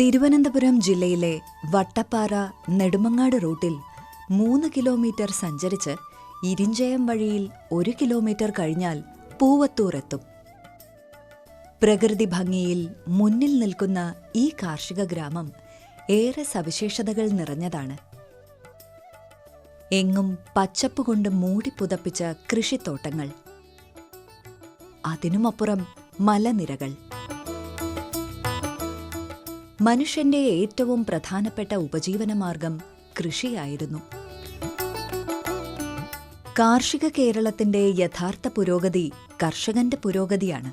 തിരുവനന്തപുരം ജില്ലയിലെ വട്ടപ്പാറ നെടുമങ്ങാട് റൂട്ടിൽ മൂന്ന് കിലോമീറ്റർ സഞ്ചരിച്ച് ഇരിഞ്ചയം വഴിയിൽ ഒരു കിലോമീറ്റർ കഴിഞ്ഞാൽ പൂവത്തൂർ എത്തും. പ്രകൃതി ഭംഗിയിൽ മുന്നിൽ നിൽക്കുന്ന ഈ കാർഷിക ഗ്രാമം ഏറെ സവിശേഷതകൾ നിറഞ്ഞതാണ്. എങ്ങും പച്ചപ്പ് കൊണ്ട് മൂടിപ്പുതപ്പിച്ച കൃഷിത്തോട്ടങ്ങൾ. അതിനുമപ്പുറം മലനിരകൾ. മനുഷ്യന്റെ ഏറ്റവും പ്രധാനപ്പെട്ട ഉപജീവനമാർഗം കൃഷിയായിരുന്നു. കാർഷിക കേരളത്തിന്റെ യഥാർത്ഥ പുരോഗതി കർഷകന്റെ പുരോഗതിയാണ്.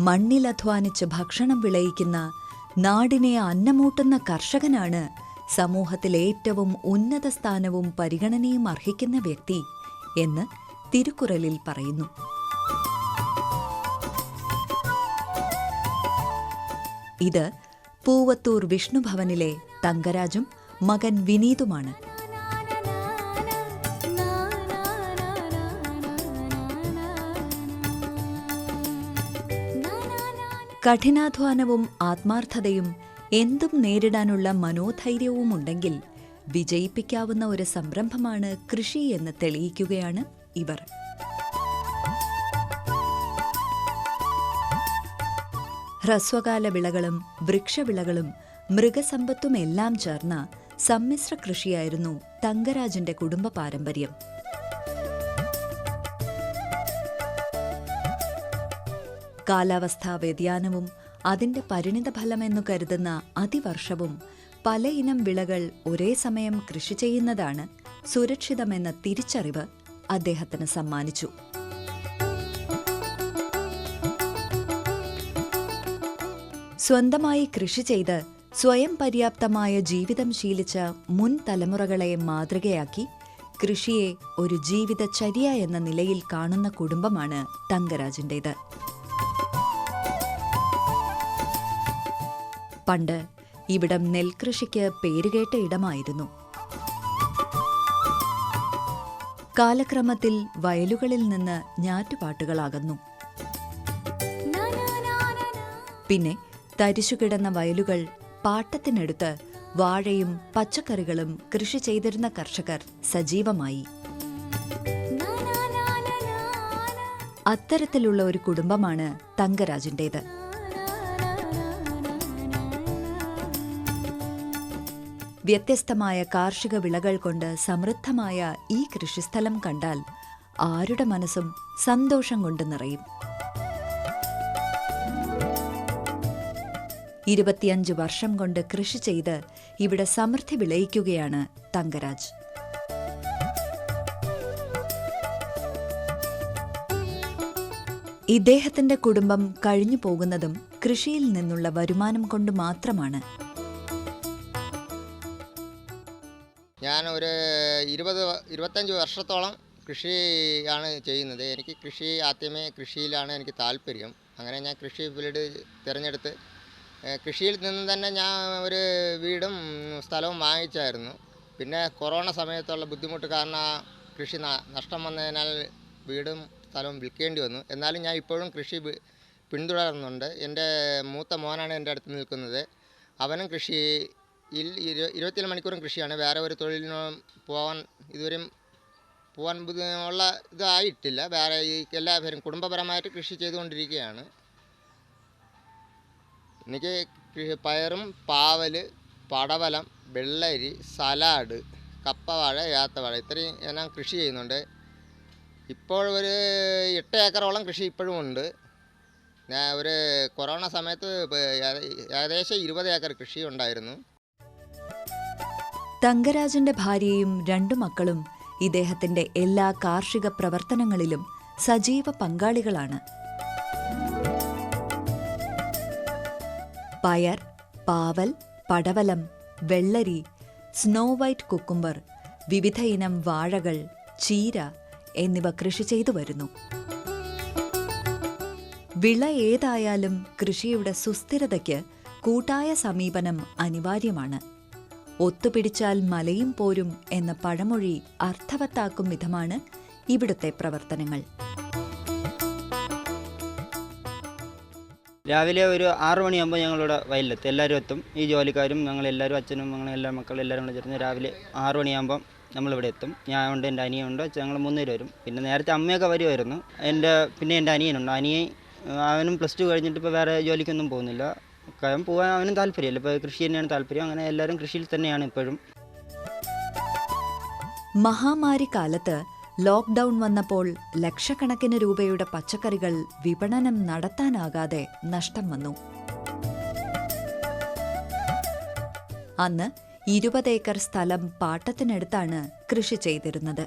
മണ്ണിലധ്വാനിച്ച് ഭക്ഷണം വിളയിക്കുന്ന നാടിനെ അന്നമൂട്ടുന്ന കർഷകനാണ് സമൂഹത്തിൽ ഏറ്റവും ഉന്നത സ്ഥാനവും പരിഗണനയും അർഹിക്കുന്ന വ്യക്തി എന്ന് തിരുക്കുറലിൽ പറയുന്നു. ഇത് പൂവത്തൂർ വിഷ്ണുഭവനിലെ തങ്കരാജും മകൻ വിനീതുമാണ്. കഠിനാധ്വാനവും ആത്മാർത്ഥതയും എന്തും നേരിടാനുള്ള മനോധൈര്യവുമുണ്ടെങ്കിൽ വിജയിപ്പിക്കാവുന്ന ഒരു സംരംഭമാണ് കൃഷി എന്ന് തെളിയിക്കുകയാണ് ഇവർ. ഹ്രസ്വകാല വിളകളും വൃക്ഷവിളകളും മൃഗസമ്പത്തുമെല്ലാം ചേർന്ന സമ്മിശ്ര കൃഷിയായിരുന്നു തങ്കരാജിന്റെ കുടുംബ പാരമ്പര്യം. കാലാവസ്ഥാ വ്യതിയാനവും അതിന്റെ പരിണിതഫലമെന്നു കരുതുന്ന അതിവർഷവും പലയിനം വിളകൾ ഒരേ സമയം കൃഷി ചെയ്യുന്നതാണ് സുരക്ഷിതമെന്ന തിരിച്ചറിവ് അദ്ദേഹത്തിന് സമ്മാനിച്ചു. സ്വന്തമായി കൃഷി ചെയ്ത് സ്വയം പര്യാപ്തമായ ജീവിതം ശീലിച്ച മുൻ തലമുറകളെ മാതൃകയാക്കി കൃഷിയെ ഒരു ജീവിതചര്യ എന്ന നിലയിൽ കാണുന്ന കുടുംബമാണ് തങ്കരാജിന്റേത്. പണ്ട് ഇവിടം നെൽകൃഷിക്ക് പേരുകേട്ട ഇടമായിരുന്നു. കാലക്രമത്തിൽ വയലുകളിൽ നിന്ന് ഞാറ്റുപാട്ടുകളാകുന്നു. പിന്നെ തരിശുകിടന്ന വയലുകൾ പാട്ടത്തിനെടുത്ത് വാഴയും പച്ചക്കറികളും കൃഷി ചെയ്തിരുന്ന കർഷകർ സജീവമായി. അത്തരത്തിലുള്ള ഒരു കുടുംബമാണ് തങ്കരാജിന്റേത്. വ്യത്യസ്തമായ കാർഷിക വിളകൾ കൊണ്ട് സമൃദ്ധമായ ഈ കൃഷിസ്ഥലം കണ്ടാൽ ആരുടെ മനസ്സും സന്തോഷം കൊണ്ട് നിറയും. ഇരുപത്തിയഞ്ച് വർഷം കൊണ്ട് കൃഷി ചെയ്ത് ഇവിടെ സമൃദ്ധി വിളയിക്കുകയാണ് തങ്കരാജ്. ഇദ്ദേഹത്തിന്റെ കുടുംബം കഴിഞ്ഞു പോകുന്നതും കൃഷിയിൽ നിന്നുള്ള വരുമാനം കൊണ്ട് മാത്രമാണ്. ഞാൻ ഒരു ഇരുപത് ഇരുപത്തഞ്ച് വർഷത്തോളം കൃഷിയാണ് ചെയ്യുന്നത്. എനിക്ക് കൃഷി ആദ്യമേ കൃഷിയിലാണ് എനിക്ക് താല്പര്യം. അങ്ങനെ ഞാൻ കൃഷി ഫീൽഡ് തിരഞ്ഞെടുത്ത് കൃഷിയിൽ നിന്ന് തന്നെ ഞാൻ ഒരു വീടും സ്ഥലവും വാങ്ങിച്ചായിരുന്നു. പിന്നെ കൊറോണ സമയത്തുള്ള ബുദ്ധിമുട്ട് കാരണം കൃഷി നഷ്ടം വന്നതിനാൽ വീടും സ്ഥലവും വിൽക്കേണ്ടി വന്നു. എന്നാലും ഞാൻ ഇപ്പോഴും കൃഷി പിന്തുടരുന്നുണ്ട് എന്റെ മൂത്ത മോനാണ് എന്റെ അടുത്ത് നിൽക്കുന്നത്. അവനും കൃഷിയിൽ ഇരു ഇരുപത്തിയേഴ് മണിക്കൂറും കൃഷിയാണ്. വേറെ ഒരു തൊഴിലിനും പോകാൻ ഇതുവരെയും പോകാൻ ഉള്ള ഇതായിട്ടില്ല. വേറെ ഈ എല്ലാവരും കുടുംബപരമായിട്ട് കൃഷി ചെയ്തുകൊണ്ടിരിക്കുകയാണ്. എനിക്ക് പയറും പാവൽ പടവലം വെള്ളരി സലാഡ് കപ്പവാഴ ഏത്തവാഴ ഇത്രയും ഞാൻ കൃഷി ചെയ്യുന്നുണ്ട്. ഇപ്പോൾ ഒരു എട്ട് ഏക്കറോളം കൃഷി ഇപ്പോഴും ഉണ്ട്. ഞാൻ ഒരു കൊറോണ സമയത്ത് ഏകദേശം ഇരുപത് ഏക്കർ കൃഷി ഉണ്ടായിരുന്നു. തങ്കരാജന്റെ ഭാര്യയും രണ്ടു മക്കളും ഇദ്ദേഹത്തിന്റെ എല്ലാ കാർഷിക പ്രവർത്തനങ്ങളിലും സജീവ പങ്കാളികളാണ്. പയർ പാവൽ പടവലം വെള്ളരി സ്നോ വൈറ്റ് കുക്കുംബർ വിവിധ ഇനം വാഴകൾ ചീര എന്നിവ കൃഷി ചെയ്തു വരുന്നു. വിള ഏതായാലും കൃഷിയുടെ സുസ്ഥിരതയ്ക്ക് കൂട്ടായ സമീപനം അനിവാര്യമാണ്. ഒത്തുപിടിച്ചാൽ മലയും പോരും എന്ന പഴമൊഴി അർത്ഥവത്താക്കും വിധമാണ് ഇവിടുത്തെ പ്രവർത്തനങ്ങൾ. രാവിലെ ഒരു ആറു മണിയാകുമ്പോൾ ഞങ്ങളിവിടെ വയലിലെത്തും. എല്ലാവരും എത്തും. ഈ ജോലിക്കാരും ഞങ്ങളെല്ലാവരും അച്ഛനും ഞങ്ങൾ എല്ലാ മക്കളും എല്ലാവരും കൂടെ ചേർന്ന് രാവിലെ ആറു മണിയാകുമ്പം നമ്മളിവിടെ എത്തും. ഞാൻ ഉണ്ട്. എന്റെ അനിയുണ്ട് ഞങ്ങൾ മൂന്നുപേര് വരും. പിന്നെ നേരത്തെ അമ്മയൊക്കെ വരുമായിരുന്നു. എന്റെ പിന്നെ എന്റെ അനിയനുണ്ട്. അനിയൻ അവനും പ്ലസ് ടു കഴിഞ്ഞിട്ട് ഇപ്പോൾ വേറെ ജോലിക്കൊന്നും പോകുന്നില്ല. കാരണം പോകാൻ അവനും താല്പര്യമില്ല. ഇപ്പോൾ കൃഷി തന്നെയാണ് താല്പര്യം. അങ്ങനെ എല്ലാവരും കൃഷിയിൽ തന്നെയാണ് ഇപ്പോഴും. മഹാമാരി കാലത്ത് ലോക്ക്ഡൌൺ വന്നപ്പോൾ ലക്ഷക്കണക്കിന് രൂപയുടെ പച്ചക്കറികൾ വിപണനം നടത്താനാകാതെ നഷ്ടം വന്നു. അന്ന് ഇരുപത് ഏക്കർ സ്ഥലം പാട്ടത്തിനടുത്താണ് കൃഷി ചെയ്തിരുന്നത്.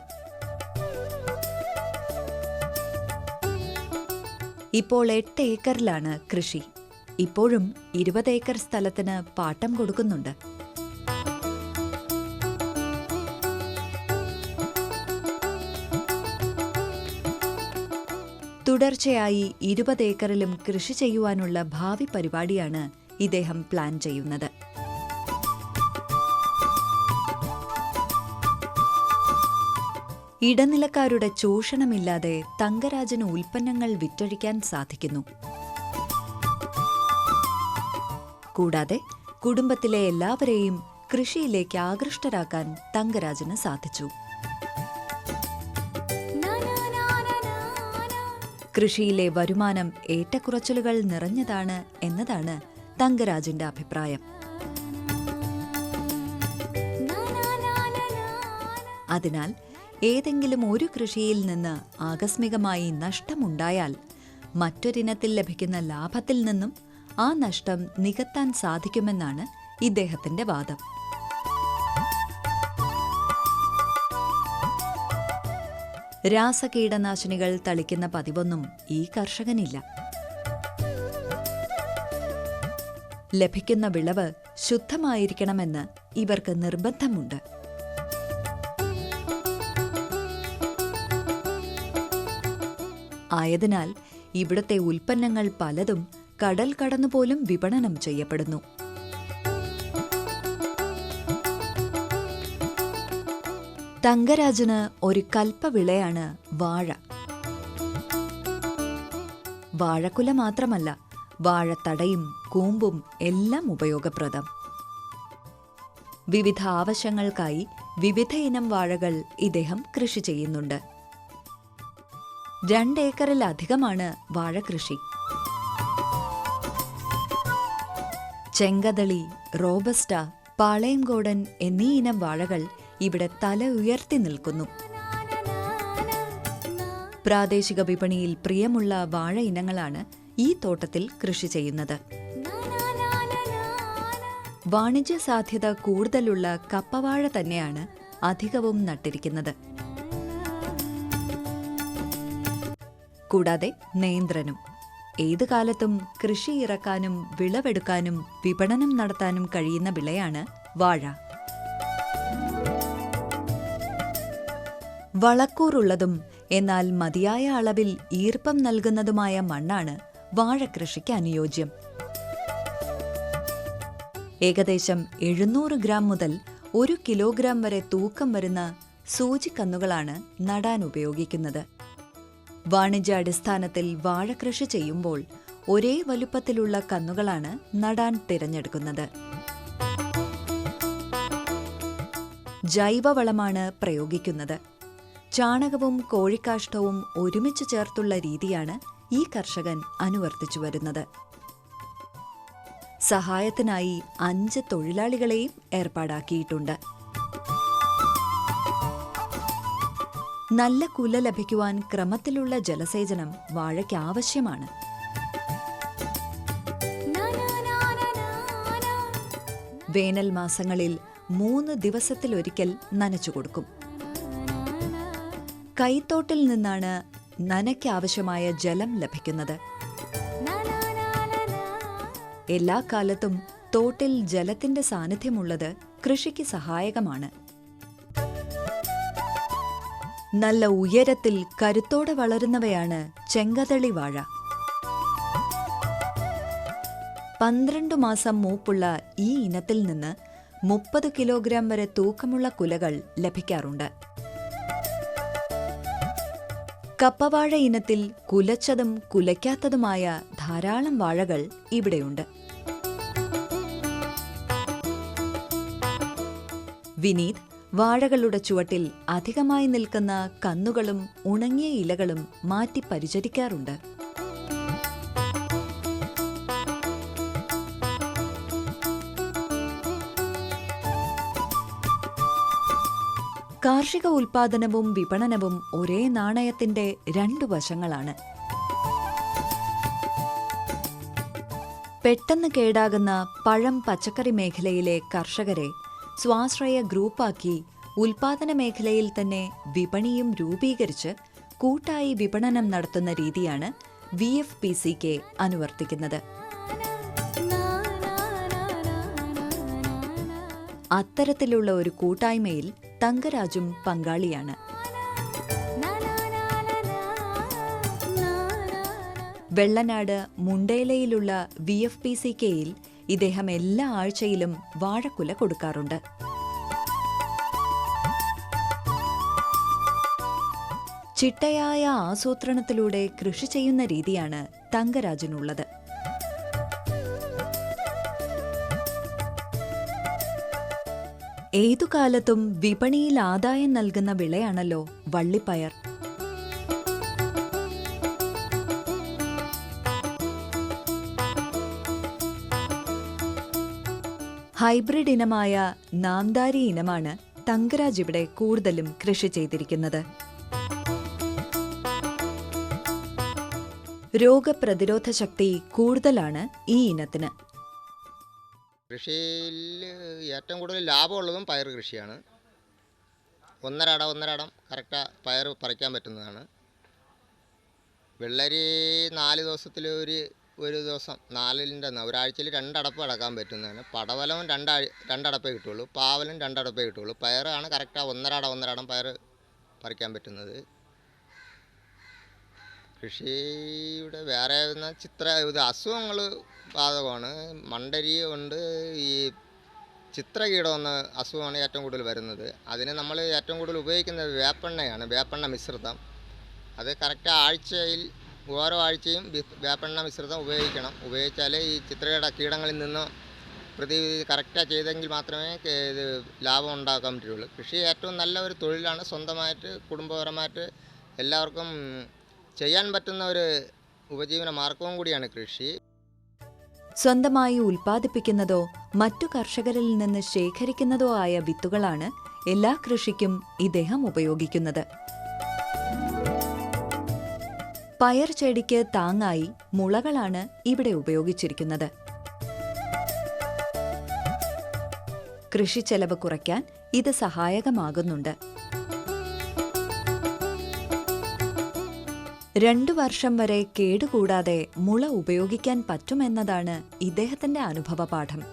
ഇപ്പോൾ എട്ട് ഏക്കറിലാണ് കൃഷി. ഇപ്പോഴും ഇരുപത് ഏക്കർ സ്ഥലത്തിന് പാട്ടം കൊടുക്കുന്നുണ്ട്. തുടർച്ചയായി ഇരുപത് ഏക്കറിലും കൃഷി ചെയ്യുവാനുള്ള ഭാവി പരിപാടിയാണ് ഇദ്ദേഹം പ്ലാൻ ചെയ്യുന്നത്. ഇടനിലക്കാരുടെ ചൂഷണമില്ലാതെ തങ്കരാജന് ഉൽപ്പന്നങ്ങൾ വിറ്റഴിക്കാൻ സാധിക്കുന്നു. കൂടാതെ കുടുംബത്തിലെ എല്ലാവരെയും കൃഷിയിലേക്ക് ആകൃഷ്ടരാക്കാൻ തങ്കരാജന് സാധിച്ചു. കൃഷിയിലെ വരുമാനം ഏറ്റക്കുറച്ചിലുകൾ നിറഞ്ഞതാണ് എന്നതാണ് തങ്കരാജിന്റെ അഭിപ്രായം. അതിനാൽ ഏതെങ്കിലും ഒരു കൃഷിയിൽ നിന്ന് ആകസ്മികമായി നഷ്ടമുണ്ടായാൽ മറ്റൊരിനത്തിൽ ലഭിക്കുന്ന ലാഭത്തിൽ നിന്നും ആ നഷ്ടം നികത്താൻ സാധിക്കുമെന്നാണ് ഇദ്ദേഹത്തിന്റെ വാദം. രാസകീടനാശിനികൾ തളിക്കുന്ന പതിവൊന്നും ഈ കർഷകനില്ല. ലഭിക്കുന്ന വിളവ് ശുദ്ധമായിരിക്കണമെന്ന് ഇവർക്ക് നിർബന്ധമുണ്ട്. ആയതിനാൽ ഇവിടുത്തെ ഉൽപ്പന്നങ്ങൾ പലതും കടൽ കടന്നുപോലും വിപണനം ചെയ്യപ്പെടുന്നു. തങ്കരാജന് ഒരു കൽപ്പ വിളയാണ് വാഴ. വാഴക്കുല മാത്രമല്ല വാഴത്തടയും കൂമ്പും എല്ലാം ഉപയോഗപ്രദം. വിവിധ ആവശ്യങ്ങൾക്കായി വിവിധ ഇനം വാഴകൾ ഇദ്ദേഹം കൃഷി ചെയ്യുന്നുണ്ട്. രണ്ടേക്കറിലധികമാണ് വാഴകൃഷി ചെങ്കതളി റോബസ്റ്റ പാളയംകോടൻ എന്നീ ഇനം വാഴകൾ ഇവിടെ തല ഉയർത്തി നിൽക്കുന്നു. പ്രാദേശിക വിപണിയിൽ പ്രിയമുള്ള വാഴ ഇനങ്ങളാണ് ഈ തോട്ടത്തിൽ കൃഷി ചെയ്യുന്നത്. വാണിജ്യ സാധ്യത കൂടുതലുള്ള കപ്പവാഴ തന്നെയാണ് അധികവും നട്ടിരിക്കുന്നത്. കൂടാതെ നേന്ത്രനും ഏതു കാലത്തും കൃഷി ഇറക്കാനും വിളവെടുക്കാനും വിപണനം നടത്താനും കഴിയുന്ന വിളയാണ് വാഴ. വളക്കൂറുള്ളതും എന്നാൽ മതിയായ അളവിൽ ഈർപ്പം നൽകുന്നതുമായ മണ്ണാണ് വാഴകൃഷിക്ക് അനുയോജ്യം. ഏകദേശം എഴുന്നൂറ് ഗ്രാം മുതൽ ഒരു കിലോഗ്രാം വരെ തൂക്കം വരുന്ന സൂചിക്കന്നുകളാണ് നടാൻ ഉപയോഗിക്കുന്നത്. വാണിജ്യാടിസ്ഥാനത്തിൽ വാഴകൃഷി ചെയ്യുമ്പോൾ ഒരേ വലുപ്പത്തിലുള്ള കന്നുകളാണ് നടാൻ തിരഞ്ഞെടുക്കുന്നത്. ജൈവവളമാണ് പ്രയോഗിക്കുന്നത്. ചാണകവും കോഴിക്കാഷ്ടവും ഒരുമിച്ച് ചേർത്തുള്ള രീതിയാണ് ഈ കർഷകൻ അനുവർത്തിച്ചു വരുന്നത്. സഹായത്തിനായി അഞ്ച് തൊഴിലാളികളെയും ഏർപ്പാടാക്കിയിട്ടുണ്ട്. നല്ല കുല ലഭിക്കുവാൻ ക്രമത്തിലുള്ള ജലസേചനം വാഴയ്ക്ക് ആവശ്യമാണ്. വേനൽ മാസങ്ങളിൽ മൂന്ന് ദിവസത്തിലൊരിക്കൽ നനച്ചു കൊടുക്കും. കൈത്തോട്ടിൽ നിന്നാണ് നനയ്ക്കാവശ്യമായ ജലം ലഭിക്കുന്നത്. എല്ലാ കാലത്തും തോട്ടിൽ ജലത്തിന്റെ സാന്നിധ്യമുള്ളത് കൃഷിക്ക് സഹായകമാണ്. നല്ല ഉയരത്തിൽ കരുത്തോടെ വളരുന്നവയാണ് ചെങ്കതളി വാഴ. പന്ത്രണ്ട് മാസം മൂപ്പുള്ള ഈ ഇനത്തിൽ നിന്ന് മുപ്പത് കിലോഗ്രാം വരെ തൂക്കമുള്ള കുലകൾ ലഭിക്കാറുണ്ട്. കപ്പവാഴ ഇനത്തിൽ കുലച്ചതും കുലയ്ക്കാത്തതുമായ ധാരാളം വാഴകൾ ഇവിടെയുണ്ട്. വിനീത് വാഴകളുടെ ചുവട്ടിൽ അധികമായി നിൽക്കുന്ന കന്നുകളും ഉണങ്ങിയ ഇലകളും മാറ്റി പരിചരിക്കാറുണ്ട്. കാർഷിക ഉൽപാദനവും വിപണനവും ഒരേ നാണയത്തിന്റെ രണ്ടു വശങ്ങളാണ്. പെട്ടെന്ന് കേടാകുന്ന പഴം പച്ചക്കറി മേഖലയിലെ കർഷകരെ സ്വാശ്രയ ഗ്രൂപ്പാക്കി ഉൽപാദന മേഖലയിൽ തന്നെ വിപണിയും രൂപീകരിച്ച് കൂട്ടായി വിപണനം നടത്തുന്ന രീതിയാണ് V F P C K അനുവർത്തിക്കുന്നത്. അത്തരത്തിലുള്ള ഒരു കൂട്ടായ്മയിൽ തങ്കരാജും പങ്കാളിയാണ്. വെള്ളനാട് മുണ്ടേലയിലുള്ള വി എഫ് പി സി കെയിൽ ഇദ്ദേഹം എല്ലാ ആഴ്ചയിലും വാഴക്കുല കൊടുക്കാറുണ്ട്. ചിട്ടയായ ആസൂത്രണത്തിലൂടെ കൃഷി ചെയ്യുന്ന രീതിയാണ് തങ്കരാജിനുള്ളത്. ഏതു കാലത്തും വിപണിയിൽ ആദായം നൽകുന്ന വിളയാണല്ലോ വള്ളിപ്പയർ. ഹൈബ്രിഡ് ഇനമായ നാംദാരി ഇനമാണ് തങ്കരാജ് ഇവിടെ കൂടുതലും കൃഷി ചെയ്തിരിക്കുന്നത്. രോഗപ്രതിരോധ ശക്തി കൂടുതലാണ് ഈ ഇനത്തിന്. കൃഷിയിൽ ഏറ്റവും കൂടുതൽ ലാഭമുള്ളതും പയർ കൃഷിയാണ്. ഒന്നരട ഒന്നരടം കറക്റ്റ് പയർ പറിക്കാൻ പറ്റുന്നതാണ്. വെള്ളരി നാല് ദിവസത്തിൽ ഒരു ഒരു ദിവസം നാലിന്റെ ഒരാഴ്ചയിൽ രണ്ടടപ്പ് അടക്കാൻ പറ്റുന്നതാണ്. പടവലവും രണ്ടാഴ്ച രണ്ടടപ്പേ കിട്ടുള്ളൂ പാവലും രണ്ടടപ്പേ കിട്ടുള്ളൂ. പയറാണ് കറക്റ്റ് ഒന്നര ഒന്നരടം പയർ പറിക്കാൻ പറ്റുന്നത്. കൃഷിയുടെ വേറെ ചിത്ര ഇത് അസുഖങ്ങൾ ബാധകമാണ്. മണ്ടരി ഉണ്ട് ഈ ചിത്രകീടം എന്ന അസുഖമാണ് ഏറ്റവും കൂടുതൽ വരുന്നത്. അതിന് നമ്മൾ ഏറ്റവും കൂടുതൽ ഉപയോഗിക്കുന്നത് വേപ്പെണ്ണയാണ് വേപ്പെണ്ണ മിശ്രിതം. അത് കറക്റ്റ് ആഴ്ചയിൽ ഓരോ ആഴ്ചയും വേപ്പെണ്ണ മിശ്രിതം ഉപയോഗിക്കണം. ഉപയോഗിച്ചാൽ ഈ ചിത്രകീട കീടങ്ങളിൽ നിന്ന് പ്രതി കറക്റ്റായി ചെയ്തെങ്കിൽ മാത്രമേ ഇത് ലാഭം ഉണ്ടാക്കാൻ പറ്റുള്ളൂ. കൃഷി ഏറ്റവും നല്ല ഒരു തൊഴിലാണ് സ്വന്തമായിട്ട് കുടുംബപരമായിട്ട് എല്ലാവർക്കും ചെയ്യാൻ പറ്റുന്ന ഒരു ഉപജീവന മാർഗവും കൂടിയാണ് കൃഷി. സ്വന്തമായി ഉൽപ്പാദിപ്പിക്കുന്നതോ മറ്റു കർഷകരിൽ നിന്ന് ശേഖരിക്കുന്നതോ ആയ വിത്തുകളാണ് എല്ലാ കൃഷിക്കും ഇദ്ദേഹം ഉപയോഗിക്കുന്നത്. പയർ ചെടിക്ക് താങ്ങായി മുളകളാണ് ഇവിടെ ഉപയോഗിച്ചിരിക്കുന്നത്. കൃഷി ചെലവ് കുറയ്ക്കാൻ ഇത് സഹായകമാകുന്നുണ്ട്. രണ്ടു വർഷം വരെ കേടുകൂടാതെ മുള ഉപയോഗിക്കാൻ പറ്റുമെന്നതാണ് ഇദ്ദേഹത്തിന്റെ അനുഭവ പാഠം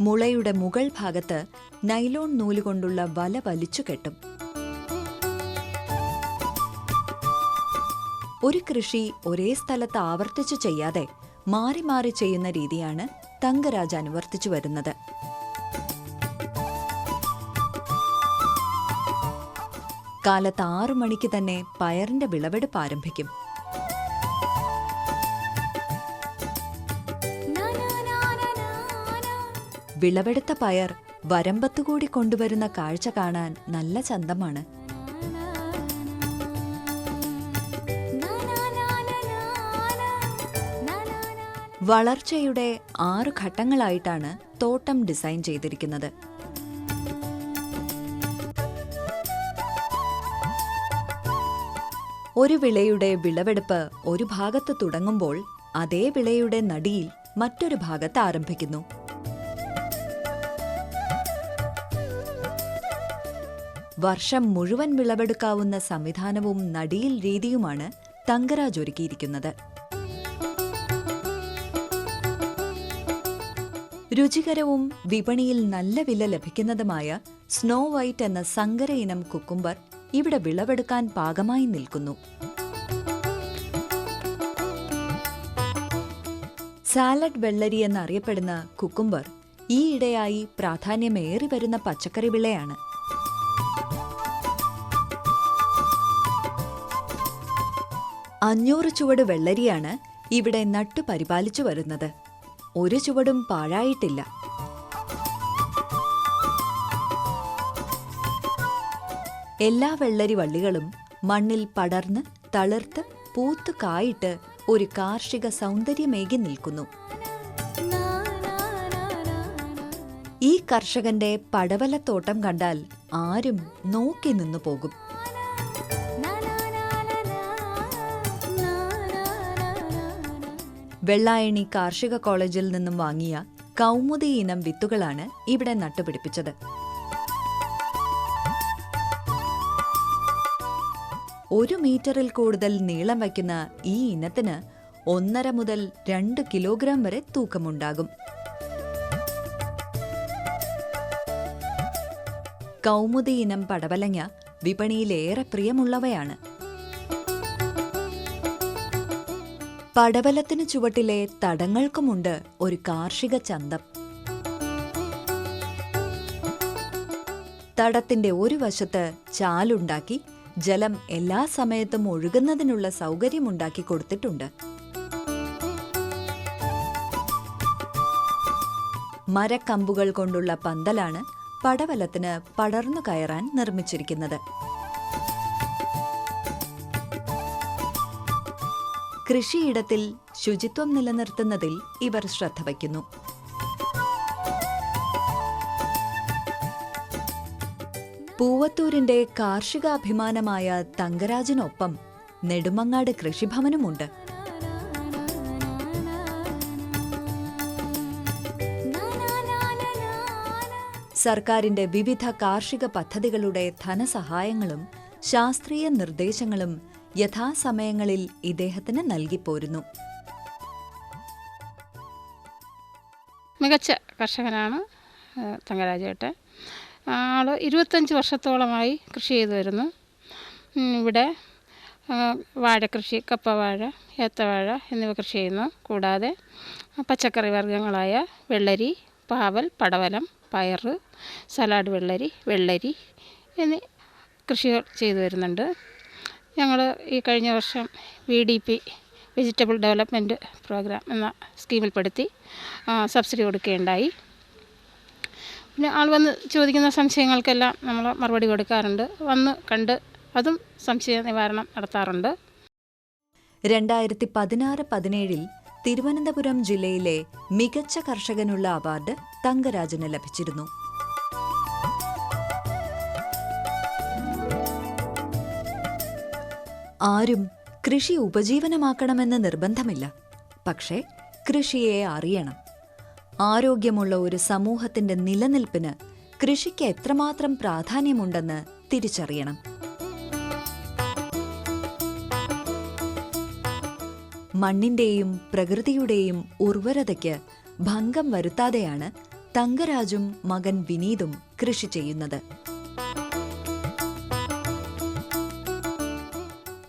മുളയുടെ മുകൾ ഭാഗത്ത് നൈലോൺ നൂലുകൊണ്ടുള്ള വല വലിച്ചു കെട്ടും. ഒരു കൃഷി ഒരേ സ്ഥലത്ത് ആവർത്തിച്ചു ചെയ്യാതെ മാറി മാറി ചെയ്യുന്ന രീതിയാണ് തങ്കരാജ് അനുവർത്തിച്ചു വരുന്നത്. കാലത്ത് ആറു മണിക്ക് തന്നെ പയറിന്റെ വിളവെടുപ്പ് ആരംഭിക്കും. വിളവെടുത്ത പയർ വരമ്പത്തുകൂടി കൊണ്ടുവരുന്ന കാഴ്ച കാണാൻ നല്ല ചന്തമാണ്. വളർച്ചയുടെ ആറു ഘട്ടങ്ങളായിട്ടാണ് തോട്ടം ഡിസൈൻ ചെയ്തിരിക്കുന്നത്. ഒരു വിളയുടെ വിളവെടുപ്പ് ഒരു ഭാഗത്ത് തുടങ്ങുമ്പോൾ അതേ വിളയുടെ നടിയിൽ മറ്റൊരു ഭാഗത്ത് ആരംഭിക്കുന്നു. വർഷം മുഴുവൻ വിളവെടുക്കാവുന്ന സംവിധാനവും നടിയിൽ രീതിയുമാണ് തങ്കരാജ് ഒരുക്കിയിരിക്കുന്നത്. രുചികരവും വിപണിയിൽ നല്ല വില ലഭിക്കുന്നതുമായ സ്നോ വൈറ്റ് എന്ന സങ്കര ഇനം കുക്കുംബർ ഇവിടെ വിളവെടുക്കാൻ പാകമായി നിൽക്കുന്നു. സാലഡ് വെള്ളരി എന്നറിയപ്പെടുന്ന കുക്കുംബർ ഈയിടെയായി പ്രാധാന്യമേറി വരുന്ന പച്ചക്കറി വിളയാണ്. അഞ്ഞൂറ് ചുവട് വെള്ളരിയാണ് ഇവിടെ നട്ടു പരിപാലിച്ചു വരുന്നത്. ഒരു ചുവടും പാഴായിട്ടില്ല. എല്ലാ വെള്ളരി വള്ളികളും മണ്ണിൽ പടർന്ന് തളിർത്ത് പൂത്ത് കായിട്ട് ഒരു കാർഷിക സൗന്ദര്യമേകി നിൽക്കുന്നു. ഈ കർഷകന്റെ പടവലത്തോട്ടം കണ്ടാൽ ആരും നോക്കി നിന്നു പോകും. വെള്ളായണി കാർഷിക കോളേജിൽ നിന്നും വാങ്ങിയ കൗമുദി ഇനം വിത്തുകളാണ് ഇവിടെ നട്ടുപിടിപ്പിച്ചത്. ഒരു മീറ്ററിൽ കൂടുതൽ നീളം വയ്ക്കുന്ന ഈ ഇനത്തിന് ഒന്നര മുതൽ രണ്ട് കിലോഗ്രാം വരെ തൂക്കമുണ്ടാകും. കൗമുദി ഇനം പടവലങ്ങ വിപണിയിലേറെ പ്രിയമുള്ളവയാണ്. പടവലത്തിനു ചുവട്ടിലെ തടങ്ങൾക്കുമുണ്ട് ഒരു കാർഷിക ചന്തം. തടത്തിന്റെ ഒരു വശത്ത് ചാലുണ്ടാക്കി ജലം എല്ലാ സമയത്തും ഒഴുകുന്നതിനുള്ള സൗകര്യമുണ്ടാക്കി കൊടുത്തിട്ടുണ്ട്. മരക്കമ്പുകൾ കൊണ്ടുള്ള പന്തലാണ് പടവലത്തിന് പടർന്നു കയറാൻ നിർമ്മിച്ചിരിക്കുന്നത്. കൃഷിയിടത്തിൽ ശുചിത്വം നിലനിർത്തുന്നതിൽ ഇവർ ശ്രദ്ധ വയ്ക്കുന്നു. പൂവത്തൂരിന്റെ കാർഷികാഭിമാനമായ തങ്കരാജിനൊപ്പം നെടുമങ്ങാട് കൃഷിഭവനുമുണ്ട്. സർക്കാരിന്റെ വിവിധ കാർഷിക പദ്ധതികളുടെ ധനസഹായങ്ങളും ശാസ്ത്രീയ നിർദ്ദേശങ്ങളും യഥാസമയങ്ങളിൽ ഇദ്ദേഹത്തിന് നൽകിപ്പോരുന്നു. മികച്ച കർഷകനാണ് തങ്കരാജേട്ടൻ. ആൾ ഇരുപത്തഞ്ച് വർഷത്തോളമായി കൃഷി ചെയ്തു വരുന്നു. ഇവിടെ വാഴക്കൃഷി കപ്പ വാഴ ഏത്തവാഴ എന്നിവ കൃഷി ചെയ്യുന്നു. കൂടാതെ പച്ചക്കറി വർഗങ്ങളായ വെള്ളരി പാവൽ പടവലം പയർ സലാഡ് വെള്ളരി വെള്ളരി എന്നീ കൃഷികൾ ചെയ്തു വരുന്നുണ്ട്. ഞങ്ങൾ ഈ കഴിഞ്ഞ വർഷം V D P vegetable development programme എന്ന സ്കീമിൽപ്പെടുത്തി സബ്സിഡി കൊടുക്കുകയുണ്ടായി. പിന്നെ ആൾ വന്ന് ചോദിക്കുന്ന സംശയങ്ങൾക്കെല്ലാം നമ്മൾ മറുപടി കൊടുക്കാറുണ്ട്. വന്ന് കണ്ട് അതും സംശയ നിവാരണം നടത്താറുണ്ട്. രണ്ടായിരത്തി പതിനാറ് പതിനേഴിൽ തിരുവനന്തപുരം ജില്ലയിലെ മികച്ച കർഷകനുള്ള അവാർഡ് തങ്കരാജന് ലഭിച്ചിരുന്നു. ആരും കൃഷി ഉപജീവനമാക്കണമെന്ന് നിർബന്ധമില്ല. പക്ഷേ കൃഷിയെ അറിയണം. ആരോഗ്യമുള്ള ഒരു സമൂഹത്തിന്റെ നിലനിൽപ്പിന് കൃഷിക്ക് എത്രമാത്രം പ്രാധാന്യമുണ്ടെന്ന് തിരിച്ചറിയണം. മണ്ണിന്റെയും പ്രകൃതിയുടെയും ഉർവരതയ്ക്ക് ഭംഗം വരുത്താതെയാണ് തങ്കരാജും മകൻ വിനീതും കൃഷി ചെയ്യുന്നത്.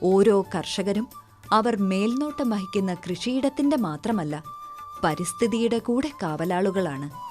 ഓരോ കർഷകരും അവർ മേൽനോട്ടം വഹിക്കുന്ന കൃഷിയിടത്തിന്റെ മാത്രമല്ല പരിസ്ഥിതിയുടെ കൂടെ കാവലാളുകളാണ്